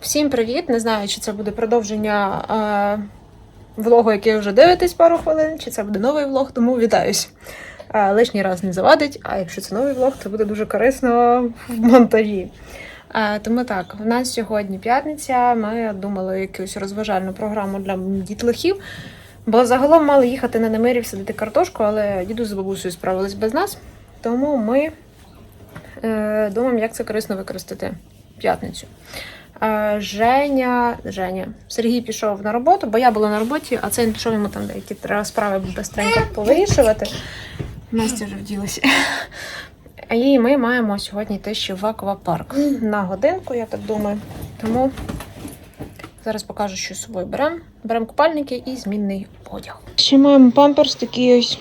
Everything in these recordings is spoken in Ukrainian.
Всім привіт! Не знаю, чи це буде продовження е, влогу, який вже дивитесь пару хвилин, чи це буде новий влог, тому вітаюсь. Е, лишній раз не завадить, а якщо це новий влог, то буде дуже корисно в монтажі. Е, тому так, в нас сьогодні п'ятниця. Ми думали якусь розважальну програму для дітлахів. Бо загалом мали їхати на Немирів садити картошку, але діду з бабусею справились без нас. Тому ми е, думаємо, як це корисно використати п'ятницю. Е, Женя, Женя, Сергій пішов на роботу, бо я була на роботі, а це він пішов йому там деякі треба справи быстренько повирішувати. Настя вже вділася. І ми маємо сьогодні йти ще в аквапарк на годинку, я так думаю. Тому зараз покажу, що з собою беремо. Беремо купальники і змінний одяг. Ще маємо памперс такий ось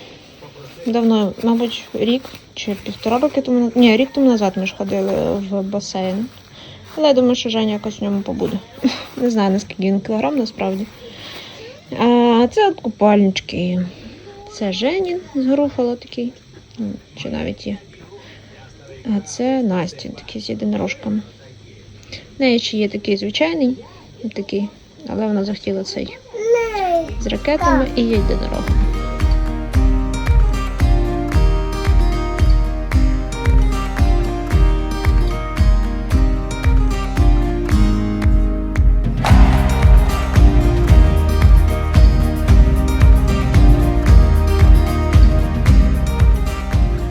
давно, мабуть, рік чи півтора роки тому. Ні, рік тому назад ми ж ходили в басейн. Але я думаю, що Женя якось в ньому побуде. Не знаю, наскільки він кілограм насправді. А це от купальнички. Це Женін з Груфала такий. Чи навіть є. А це Настя, такий з єдинорожками. В неї ще є такий звичайний, такий, але вона захотіла цей з ракетами і єдинорог.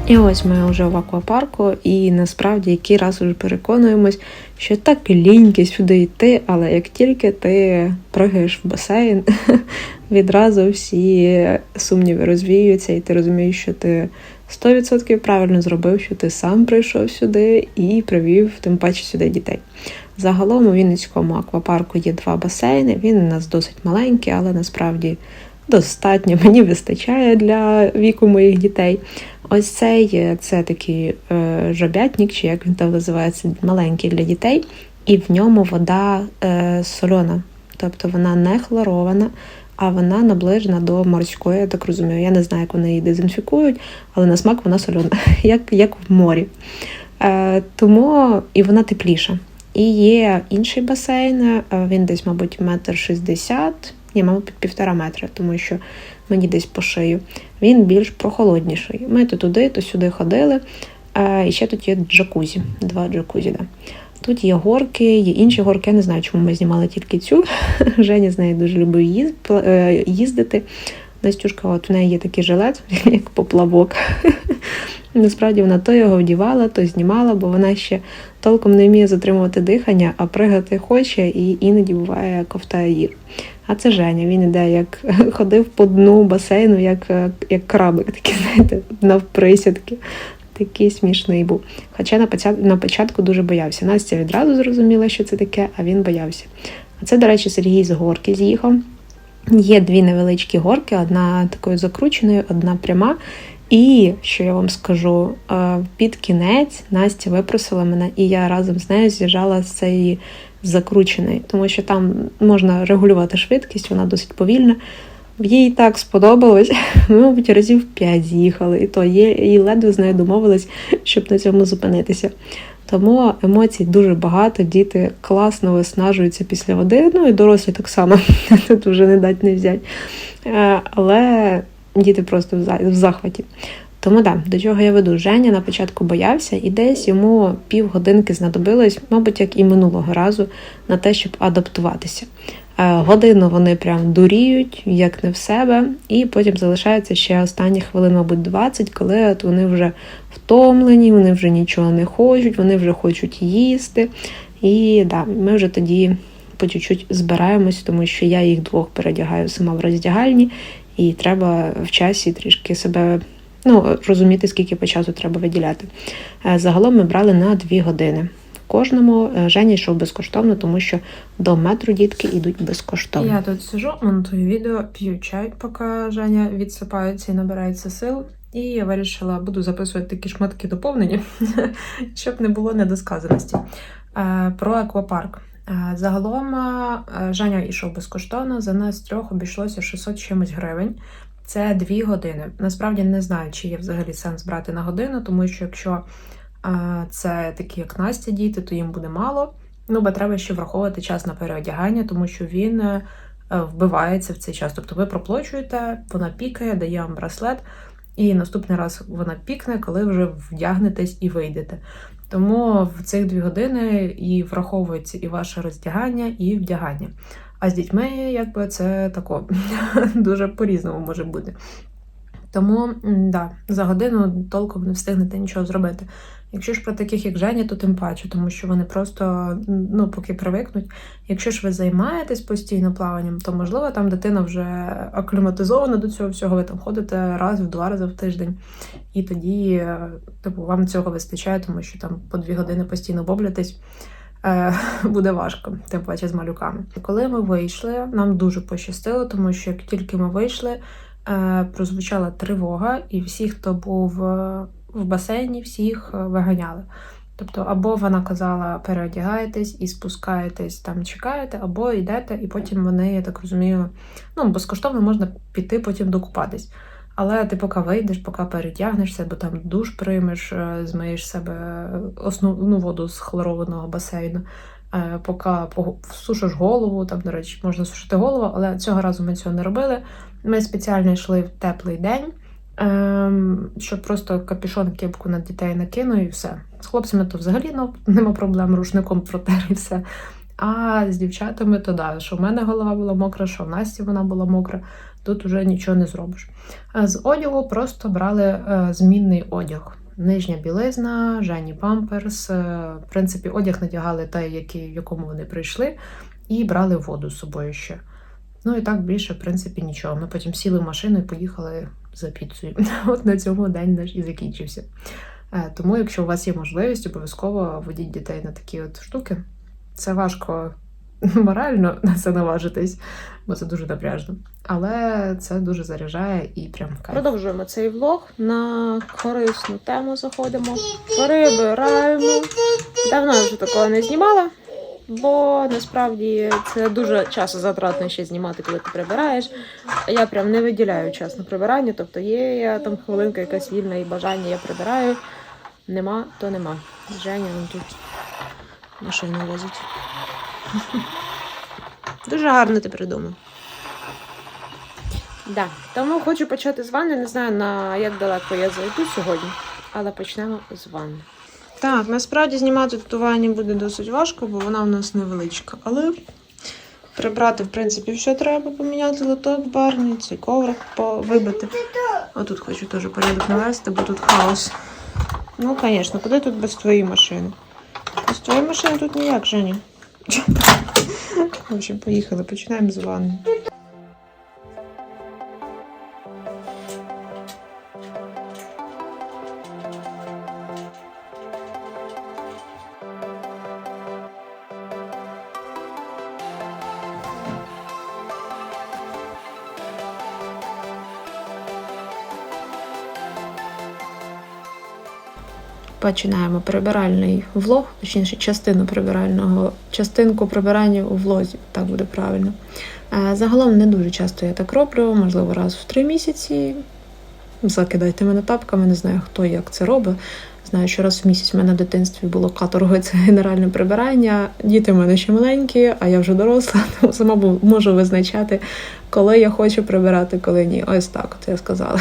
І ось ми вже в аквапарку, і насправді який раз уже переконуємось, що так ліньки сюди йти, але як тільки ти пригаєш в басейн, відразу всі сумніви розвіюються, і ти розумієш, що ти 100% правильно зробив, що ти сам прийшов сюди і привів тим паче сюди дітей. Загалом у Вінницькому аквапарку є два басейни. Він у нас досить маленький, але насправді достатньо мені вистачає для віку моїх дітей. Ось цей е, це такий е, жабятник, чи як він там називається, маленький для дітей, і в ньому вода е, тобто вона не хлорована, а вона наближена до морської, я так розумію. Я не знаю, як вони її дезінфікують, але на смак вона сольона, як, як в морі. Е, тому і вона тепліша. І є інший басейн, е, він десь, мабуть, метр шістдесят, ні, мабуть, півтора метра, тому що мені десь по шию. Він більш прохолодніший. Ми то туди, то сюди ходили. А, і ще тут є джакузі, два джакузі. Да. Тут є горки, є інші горки. Я не знаю, чому ми знімали тільки цю. Женя з нею дуже любив е, їздити. Настюшка, от в неї є такий жилет, як поплавок. Насправді вона то його вдівала, то знімала, бо вона ще толком не вміє затримувати дихання, а пригати хоче і іноді буває ковтає їр. А це Женя. Він іде як ходив по дну басейну, як, як крабик, такий, знаєте, навприсядки. Такий смішний був. Хоча на початку дуже боявся. Настя відразу зрозуміла, що це таке, а він боявся. А це, до речі, Сергій з горки з'їхав. Є дві невеличкі горки, одна такою закрученою, одна пряма. І що я вам скажу, е, під кінець Настя випросила мене, і я разом з нею з'їжджала з цієї закрученої, тому що там можна регулювати швидкість, вона досить повільна. Їй так сподобалось. Ми, мабуть, разів п'ять з'їхали, і то є, і ледве з нею домовились, щоб на цьому зупинитися. Тому емоцій дуже багато, діти класно виснажуються після води, ну і дорослі так само, тут вже не дать не взять. Е, Але діти просто в захваті. Тому так, до чого я веду? Женя на початку боявся, і десь йому півгодинки знадобилось, мабуть, як і минулого разу, на те, щоб адаптуватися. Е, Годину вони прям дуріють, як не в себе, і потім залишається ще останні хвилин, мабуть, 20, коли от вони вже втомлені, вони вже нічого не хочуть, вони вже хочуть їсти. І да, ми вже тоді по чуть-чуть збираємось, тому що я їх двох передягаю сама в роздягальні, і треба в часі трішки себе ну, розуміти, скільки по часу треба виділяти. Е, Загалом ми брали на 2 години. Кожному Е, Женя йшов безкоштовно, тому що до метру дітки йдуть безкоштовно. Я тут сижу, монтую відео, п'ю чай, поки Женя відсипається і набирається сил. І я вирішила, буду записувати такі шматки доповнення, щоб не було недосказаності. Е, Про аквапарк. Е, Загалом е, Женя йшов безкоштовно, за нас трьох обійшлося 600 чимось гривень. Це дві години. Насправді не знаю, чи є взагалі сенс брати на годину, тому що якщо е, це такі, як Настя, діти, то їм буде мало. Ну, бо треба ще враховувати час на переодягання, тому що він вбивається в цей час. Тобто ви проплачуєте, вона пікає, дає вам браслет, і наступний раз вона пікне, коли вже вдягнетесь і вийдете. Тому в цих дві години і враховується і ваше роздягання, і вдягання. А з дітьми, якби це тако дуже по-різному може бути. Тому да, за годину толком не встигнете нічого зробити. Якщо ж про таких, як Женя, то тим паче, тому що вони просто ну, поки привикнуть. Якщо ж ви займаєтесь постійно плаванням, то можливо там дитина вже акліматизована до цього всього, ви там ходите раз в два рази в тиждень, і тоді е, типу, вам цього вистачає, тому що там по дві години постійно боблятись. е, Буде важко, тим паче з малюками. Коли ми вийшли, нам дуже пощастило, тому що як тільки ми вийшли, е, прозвучала тривога, і всі, хто був в басейні, всіх е, виганяли. Тобто, або вона казала, переодягаєтесь і спускаєтесь, там чекаєте, або йдете, і потім вони, я так розумію, ну, безкоштовно можна піти потім докупатись. Але ти поки вийдеш, поки передягнешся, бо там душ приймеш, е, змиєш себе основну воду з хлорованого басейну, е, поки сушиш голову, там, до речі, можна сушити голову, але цього разу ми цього не робили. Ми спеціально йшли в теплий день, ем, щоб просто капюшон кепку на дітей накину і все. З хлопцями то взагалі ну, нема проблем, рушником протер і все. А з дівчатами то да, що в мене голова була мокра, що в Насті вона була мокра, тут вже нічого не зробиш. З одягу просто брали е, змінний одяг. Нижня білизна, Жені памперс. е, В принципі, одяг надягали той, який, в якому вони прийшли, і брали воду з собою ще. Ну і так більше, в принципі, нічого. Ми потім сіли в машину і поїхали за піцею. От на цьому день наш і закінчився. Е, Тому, якщо у вас є можливість, обов'язково водіть дітей на такі от штуки. Це важко морально на це наважитись, бо це дуже напряжно. Але це дуже заряджає і прям кайф. Продовжуємо цей влог на корисну тему. Заходимо, прибираємо. Давно я вже такого не знімала, бо насправді це дуже часозатратно ще знімати, коли ти прибираєш. Я прям не виділяю час на прибирання, тобто є я там хвилинка якась вільна і бажання, я прибираю. Нема, то нема. Женя він тут машину возить. Дуже гарно ти придумав. Да. Тому хочу почати з ванни. Не знаю, на як далеко я зайду сьогодні, але почнемо з ванни. Так, насправді знімати татування буде досить важко, бо вона у нас невеличка. Але прибрати, в принципі, все треба поміняти лоток барний, цей коврик вибити. Отут хочу теж порядок навести, бо тут хаос. Ну, звісно, куди тут без твоєї машини? Без твоєї машини тут ніяк, Жені. В общем, поїхали, починаємо з ванни. Починаємо прибиральний влог, точніше, частину прибирального, частинку прибирання у влозі, так буде правильно. Е, Загалом не дуже часто я так роблю, можливо, раз в три місяці. Закидайте мене тапками, не знаю, хто як це робить. Знаю, що раз в місяць в мене в дитинстві було каторгою це генеральне прибирання. Діти в мене ще маленькі, а я вже доросла, тому сама можу визначати, коли я хочу прибирати, коли ні. Ось так, от я сказала.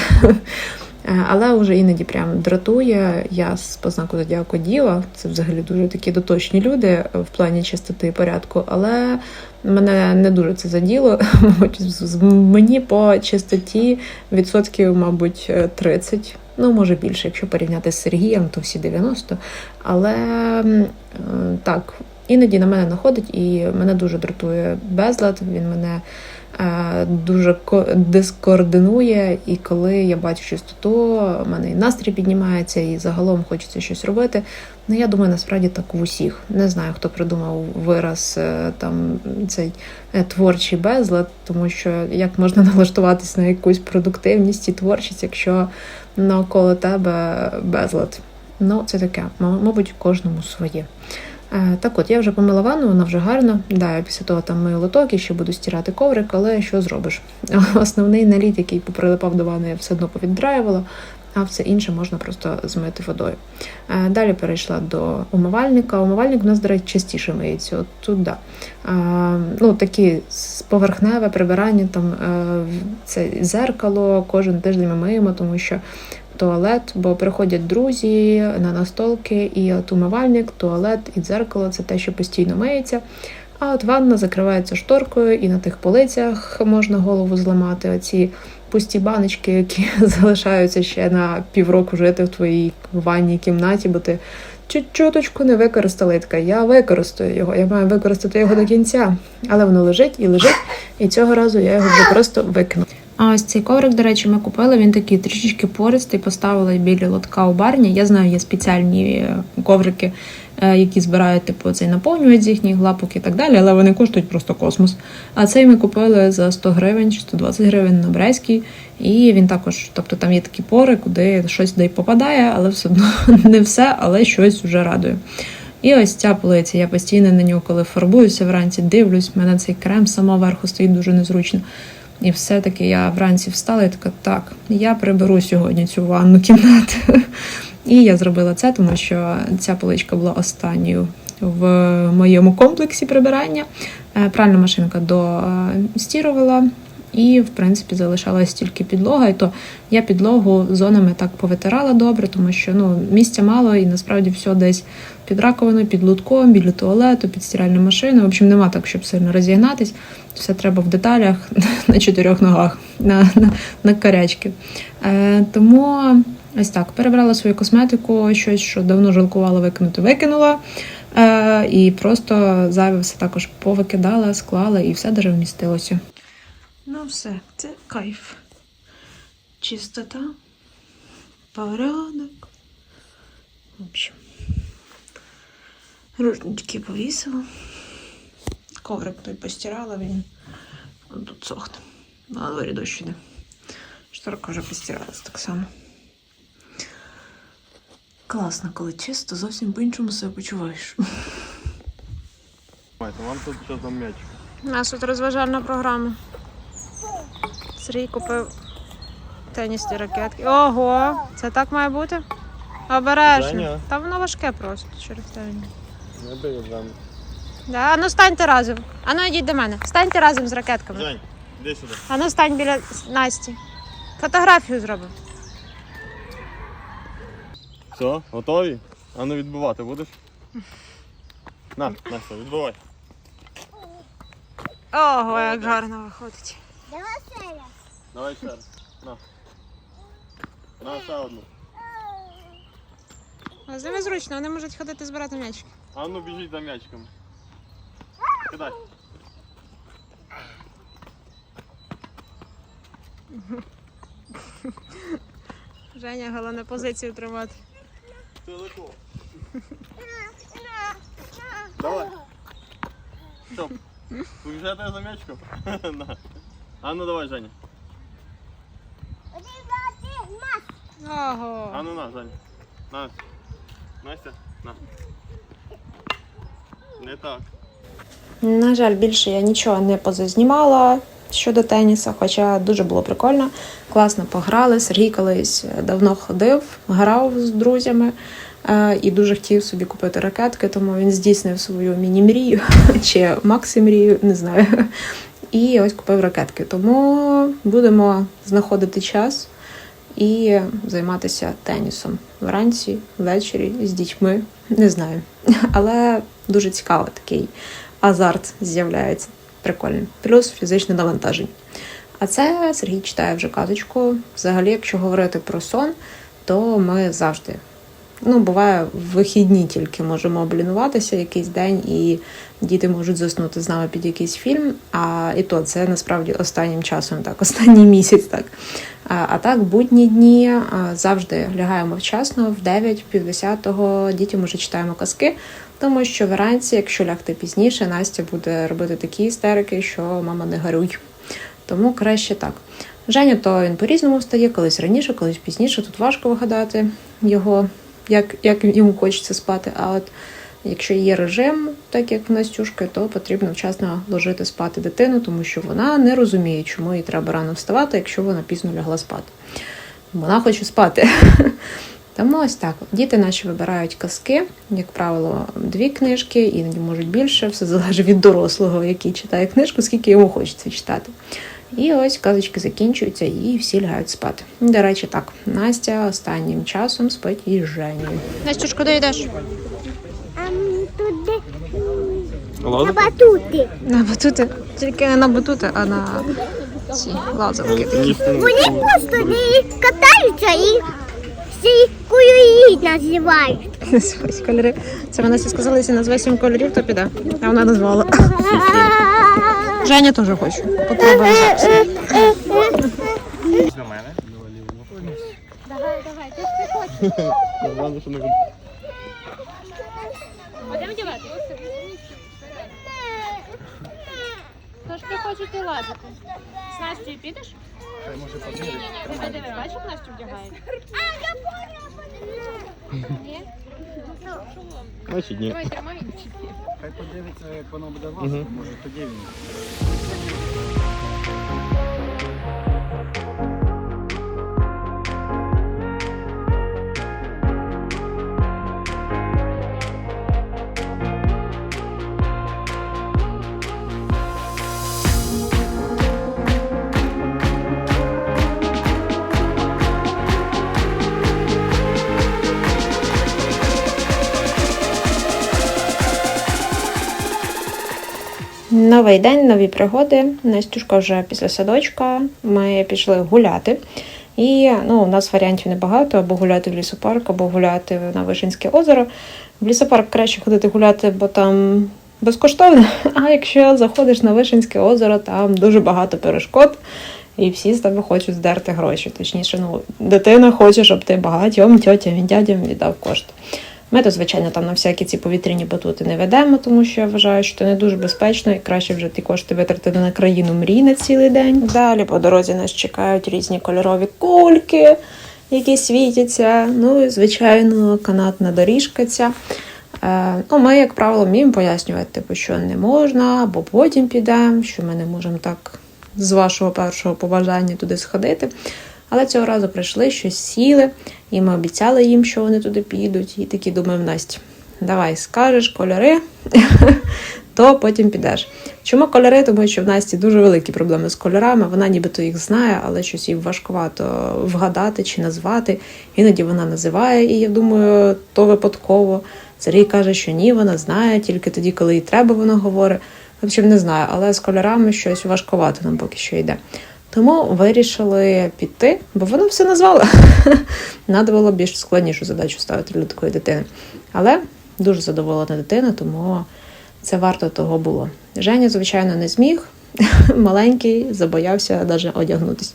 Е, Але вже іноді прям дратує. Я з познаку зодіаку діва. Це взагалі дуже такі доточні люди е, в плані чистоти і порядку. Але мене не дуже це заділо. Мені по чистоті відсотків, мабуть, е, 30. Ну, може більше, якщо порівняти з Сергієм, то всі 90. Але е, так, іноді на мене находить і мене дуже дратує безлад. Він мене е, дуже дискоординує, і коли я бачу чистоту, у мене і настрій піднімається, і загалом хочеться щось робити. Ну, я думаю, насправді так в усіх. Не знаю, хто придумав вираз е, там цей е, творчий безлад, тому що як можна налаштуватись на якусь продуктивність і творчість, якщо навколо тебе безлад. Ну, це таке, мабуть, кожному своє. Е, Так от, я вже помила ванну, вона вже гарна. Да, після того там мию лоток і ще буду стирати коврик, але що зробиш? Основний наліт, який поприлипав до ванни, я все одно повіддраювала. а все інше можна просто змити водою. Е, Далі перейшла до умивальника. Умивальник у нас, до речі, частіше миється. От да. Е, Ну, такі поверхневе прибирання, там це зеркало, кожен тиждень ми миємо, тому що туалет, бо приходять друзі на настолки, і от умивальник, туалет і дзеркало це те, що постійно миється. А от ванна закривається шторкою, і на тих полицях можна голову зламати. Оці пусті баночки, які залишаються ще на півроку жити в твоїй ванній кімнаті, бо ти чуточку не використала. І така, я використаю його, я маю використати його до кінця. Але воно лежить і лежить, і цього разу я його вже просто викину. А ось цей коврик, до речі, ми купили. Він такий трішечки пористий, поставили біля лотка у барні. Я знаю, є спеціальні е, коврики, е, які збирають типу цей наповнюють з їхніх лапок і так далі, але вони коштують просто космос. А цей ми купили за 100 гривень чи 120 гривень на Брейській. І він також, тобто там є такі пори, куди щось де попадає, але все одно не все, але щось вже радує. І ось ця полиця, я постійно на нього, коли фарбуюся вранці, дивлюсь, в мене цей крем само верху стоїть дуже незручно. І все-таки я вранці встала і така, так, я приберу сьогодні цю ванну кімнату. І я зробила це, тому що ця поличка була останньою в моєму комплексі прибирання. Е, Пральна машинка достірувала, і, в принципі, залишалась тільки підлога. І то я підлогу зонами так повитирала добре, тому що ну, місця мало, і насправді все десь під раковиною, під лутком, біля туалету, під стиральну машину. В общем, нема так, щоб сильно розігнатись. Все треба в деталях на чотирьох ногах, на, на, на карячки. Е, тому ось так перебрала свою косметику, щось, що давно жалкувала викинути, викинула. Е, і просто зайве все також повикидала, склала і все даже вмістилося. Ну, все, це кайф. Чистота, порядок. В общем. Рушнички повісила. Коврик той постирала, він он тут сохне. На дворі дощ іде. Шторка вже постиралась так само. Класно, коли чисто, зовсім по-іншому себе почуваєш. Майте, вам тут що за м'яч? У нас тут розважальна програма. Сергій купив тенісні ракетки. Ого, це так має бути? Обережно. Та воно важке просто через те. Не бий там. Да, а ну станьте разом. А ну йдіть до мене. Станьте разом з ракетками. Жень, іди сюди. А ну стань біля Насті. Фотографію зробимо. Все, готові? А ну відбивати будеш? На, Настя, відбивай. Ого, як гарно виходить. Давай ще раз. На. На ще одну. А з ними зручно, вони можуть ходити збирати м'ячики. А ну біжіть за м'ячиком. Кидай. Женя, головне позицію тримати. Далеко. Давай. Що? Побіжати за м'ячиком? А ну давай, Женя. А Ого. ну на, Женя. На. Настя, на. Не так. На жаль, більше я нічого не позазнімала щодо теніса, хоча дуже було прикольно. Класно пограли. Сергій колись давно ходив, грав з друзями е, і дуже хотів собі купити ракетки, тому він здійснив свою міні-мрію чи максі-мрію, не знаю. І ось купив ракетки. Тому будемо знаходити час і займатися тенісом вранці, ввечері з дітьми. Не знаю. Але дуже цікаво такий азарт з'являється. Прикольно. Плюс фізичне навантаження. А це Сергій читає вже казочку. Взагалі, якщо говорити про сон, то ми завжди. Ну, буває, в вихідні тільки можемо облінуватися якийсь день, і діти можуть заснути з нами під якийсь фільм. А і то це насправді останнім часом, так, останній місяць так. А, а так, будні дні а, завжди лягаємо вчасно, в 9, пів 10 дітям уже читаємо казки, тому що вранці, якщо лягти пізніше, Настя буде робити такі істерики, що мама не гаруй. Тому краще так. Женя, то він по-різному встає, колись раніше, колись пізніше. Тут важко вигадати його, як, як йому хочеться спати. А от якщо є режим, так як в Настюшки, то потрібно вчасно ложити спати дитину, тому що вона не розуміє, чому їй треба рано вставати, якщо вона пізно лягла спати. вона хоче спати. Тому ось так. Діти наші вибирають казки, як правило, дві книжки, іноді можуть більше, все залежить від дорослого, який читає книжку, скільки йому хочеться читати. І ось казочки закінчуються і всі лягають спати. До речі, так, Настя останнім часом спить із Женєю. Настюш, куди йдеш? Туди на батути. На батути. Тільки не на батути, а на ці лазовки. Вони просто не катаються і всі кольори називають. Ось кольори. Це вона всі сказали, якщо назве сім кольорів, то піде. А вона назвала. Женя теж хоче. Попробуємо зараз. До мене. Давай, давай, ти ти хочеш. Ладно, що не Будемо дівати? Тож ти хочеш ти лазити? З Настю підеш? Ні, диви, диви, бачиш, Настю вдягає? Ні? Значить, ні. Давай, тримай. Хай подивиться, як воно буде власне, може тоді він. Новий день, нові пригоди. Настюшка вже після садочка. Ми пішли гуляти. І ну, у нас варіантів небагато: або гуляти в лісопарк, або гуляти на Вишинське озеро. В лісопарк краще ходити гуляти, бо там безкоштовно. А якщо заходиш на Вишинське озеро, там дуже багато перешкод. І всі з тебе хочуть здерти гроші. Точніше, ну, дитина хоче, щоб ти багатьом тьотям і дядям віддав кошти. Ми то, звичайно, там на всякі ці повітряні батути не ведемо, тому що я вважаю, що це не дуже безпечно і краще вже ті кошти витратити на країну мрій на цілий день. Далі по дорозі нас чекають різні кольорові кульки, які світяться. Ну і звичайно, канатна доріжка ця. Е, ну, ми, як правило, вміємо пояснювати, типу, що не можна, або потім підемо, що ми не можемо так з вашого першого побажання туди сходити. Але цього разу прийшли, щось сіли, і ми обіцяли їм, що вони туди підуть. І такі думаємо, Настя, давай скажеш кольори, то потім підеш. Чому кольори? Тому що в Насті дуже великі проблеми з кольорами. Вона нібито їх знає, але щось їй важкувато вгадати чи назвати. Іноді вона називає, і я думаю, то випадково. Сергій каже, що ні, вона знає, тільки тоді, коли їй треба, вона говорить. В общем, не знаю, але з кольорами щось важкувато нам поки що йде. Тому вирішили піти, бо вона все назвала. Надо було більш складнішу задачу ставити для такої дитини. Але дуже задоволена дитина, тому це варто того було. Женя, звичайно, не зміг. Маленький, забоявся навіть одягнутися.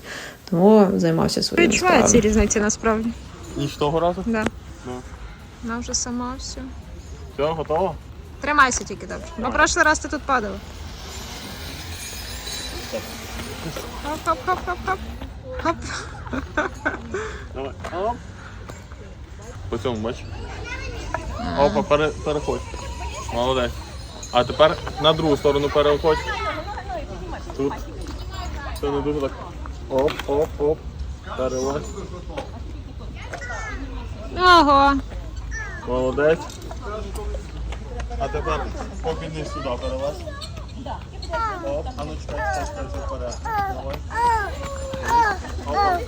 Тому займався своїми Відчуваю ці різниці насправді. Ніж того разу? Да. Ну. Вона вже сама все. Все, готово? Тримайся тільки добре. Бо прошлий раз ти тут падала. Хоп-хоп-хоп-хоп-хоп. Хоп. Давай. Оп. По цьому бач. Опа, пере, переходь. Молодець. А тепер на другу сторону переходь. Тут. Це не дуже так. Оп, оп, оп. Перелазь. Ого. Молодець. А тепер попідни сюди перелазь. Оп, а ну чекай, чекай, чекай, чекай, вперед. Давай. Опа.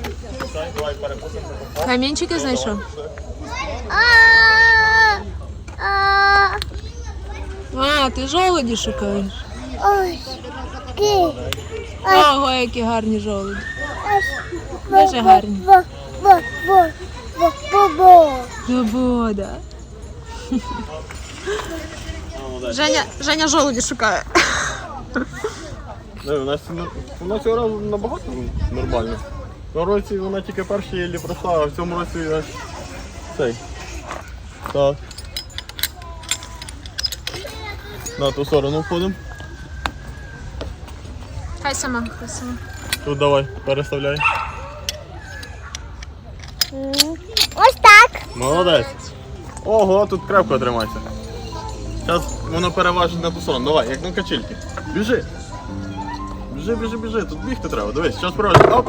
Чекай, давай перепустимо. Оп. Камінчики знайшов. А, ти жолоді шукаєш. Ого, які гарні жолоді. Дуже гарні. Свобода. Молодець. Женя, Женя жолоді шукає. Не, у нас ну, вона цього разу набагато нормально. На році вона тільки перші єлі пройшла, а в цьому році я цей. Так. На ту сторону входимо. Хай сама, хай сама. Тут давай, переставляй. Ось так. Молодець. Ого, тут крепко тримайся. Зараз воно переважить на ту сторону. Давай, як на качельки. Біжи. Біжи, біжи, біжи. Тут бігти треба. Дивись, зараз проводиш. Оп.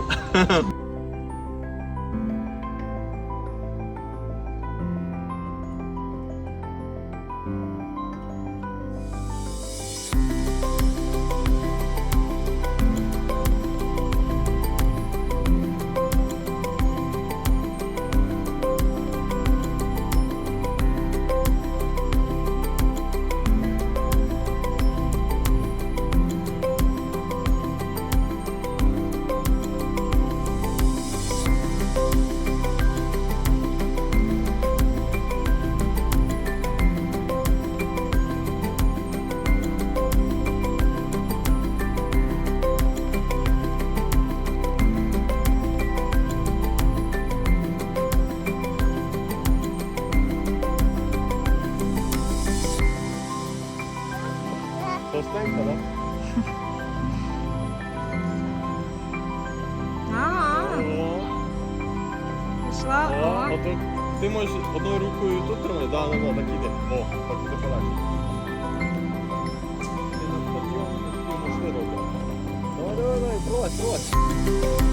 Пішла. О, отут. Ти можеш одною рукою тут тримати, да, ну, так іде. О, так іде подальше. Ти на підйом, ти можеш робити. Давай, давай, давай, пролазь, пролазь.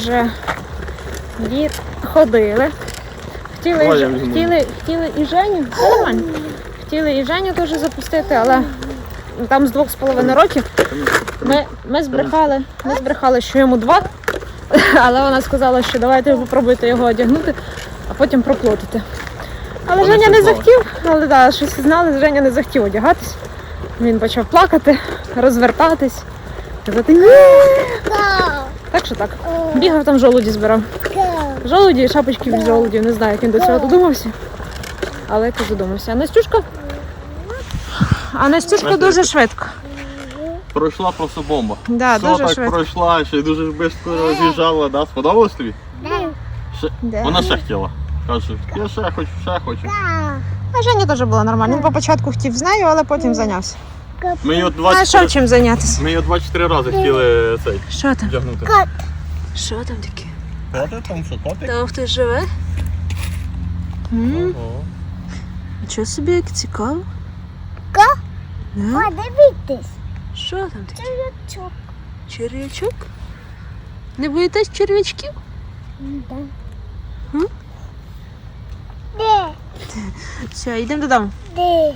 Вже ходили. Хотіли, Ой, і Ж- хотіли, хотіли і Женю, нормально. Хотіли і Женю теж запустити, але там з двох з половиною років. Ми, ми збрехали, ми збрехали, що йому два, але вона сказала, що давайте ви попробуйте його одягнути, а потім проплутати. Але Женя не захотів, але да, щось знали, Женя не захотів одягатись. Він почав плакати, розвертатись, казати ні. Так що так. Бігав там жолуді збирав. Жолуді і шапочки від жолудів. Не знаю, як він до цього додумався. Але якось додумався. А Настюшка? А Настюшка дуже швидко. Пройшла просто бомба. Да, Все дуже так швидко. пройшла, ще й дуже швидко роз'їжджала, да? Сподобалось тобі? Ще... Да. Вона ще хотіла. Каже, я ще хочу, ще хочу. А Женя теж була нормально. Він спочатку хотів з нею, але потім зайнявся. Ми її А що 24, чим зайнятися? ми її 24 рази хотіли цей Що там? вдягнути. Що там таке? Котик там що, котик? Там хтось живе? Ого. Нічого собі, як цікаво. Да? Подивіться. Що там таке? Черв'ячок? Не боїтесь черв'ячків? Де? Все, йдемо додому. Де?